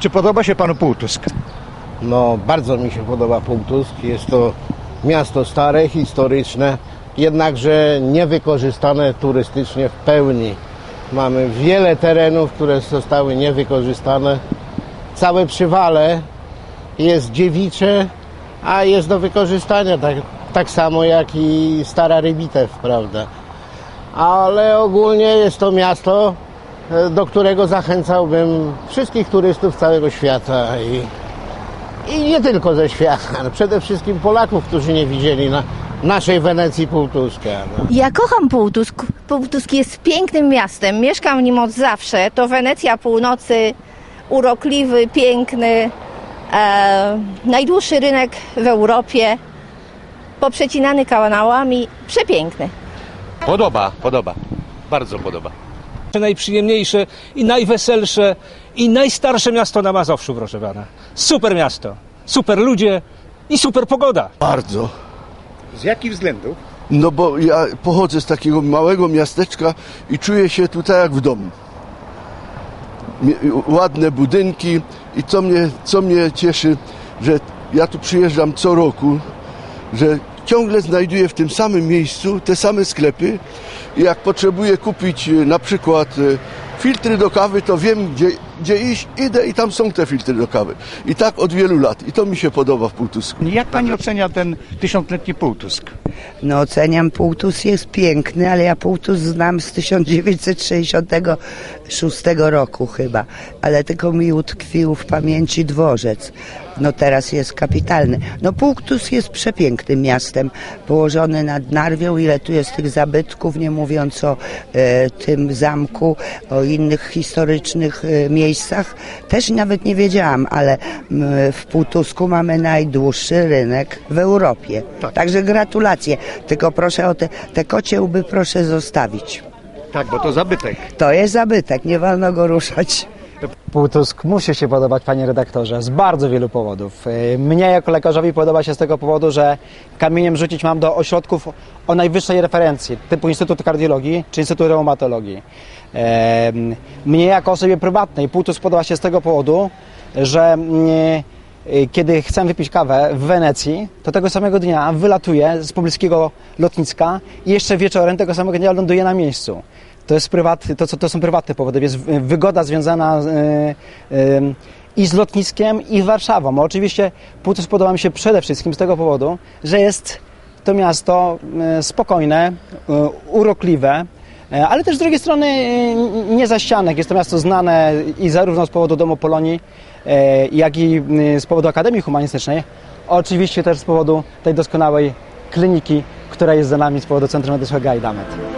Czy podoba się panu Półtusk? No, bardzo mi się podoba Półtusk. Jest to miasto stare, historyczne, jednakże niewykorzystane turystycznie w pełni. Mamy wiele terenów, które zostały niewykorzystane. Całe przywale jest dziewicze, a jest do wykorzystania, tak, tak samo jak i Stara Rybitew, prawda? Ale ogólnie jest to miasto, do którego zachęcałbym wszystkich turystów całego świata i i nie tylko ze świata, ale przede wszystkim Polaków, którzy nie widzieli na naszej Wenecji Półtuska. No. Ja kocham Półtusk. Półtusk jest pięknym miastem. Mieszkam w nim od zawsze. To Wenecja północy, urokliwy, piękny, e, najdłuższy rynek w Europie, poprzecinany kanałami, przepiękny. Podoba, podoba. Bardzo podoba. Najprzyjemniejsze i najweselsze i najstarsze miasto na Mazowszu, proszę pana. Super miasto, super ludzie i super pogoda. Bardzo. Z jakich względów? No bo ja pochodzę z takiego małego miasteczka i czuję się tutaj jak w domu. Ładne budynki i co mnie, co mnie cieszy, że ja tu przyjeżdżam co roku, że ciągle znajduję w tym samym miejscu te same sklepy i jak potrzebuję kupić e, na przykład e, filtry do kawy, to wiem gdzie, gdzie iść, idę i tam są te filtry do kawy. I tak od wielu lat i to mi się podoba w Półtusku. Jak pani ocenia ten tysiącletni Półtusk? No oceniam Półtus jest piękny, ale ja Półtus znam z 1966 roku chyba, ale tylko mi utkwił w pamięci dworzec. No teraz jest kapitalny. No Półtus jest przepięknym miastem, położony nad Narwią, ile tu jest tych zabytków, nie mówiąc o e, tym zamku, o innych historycznych e, miejscach. Też nawet nie wiedziałam, ale m, w Półtusku mamy najdłuższy rynek w Europie. Także gratulacje. Tylko proszę o te, te kocie łby proszę zostawić. Tak, bo to zabytek. To jest zabytek, nie wolno go ruszać. Półtusk musi się podobać, panie redaktorze, z bardzo wielu powodów. E, Mnie jako lekarzowi podoba się z tego powodu, że kamieniem rzucić mam do ośrodków o najwyższej referencji, typu Instytut Kardiologii czy Instytut Reumatologii. E, Mnie jako osobie prywatnej Półtusk podoba się z tego powodu, że mm, e, kiedy chcę wypić kawę w Wenecji, to tego samego dnia wylatuję z pobliskiego lotniska i jeszcze wieczorem tego samego dnia ląduję na miejscu. To, jest prywat, to, to są prywatne powody, y, wygoda związana y, i z lotniskiem, i z Warszawą. Oczywiście Półtusk podoba mi się przede wszystkim z tego powodu, że jest to miasto y, spokojne, y, urokliwe, ale też z drugiej strony nie za ścianek. Jest to miasto znane i zarówno z powodu Domu Polonii, jak i z powodu Akademii Humanistycznej. Oczywiście też z powodu tej doskonałej kliniki, która jest za nami z powodu Centrum Medycznego Gajdamet.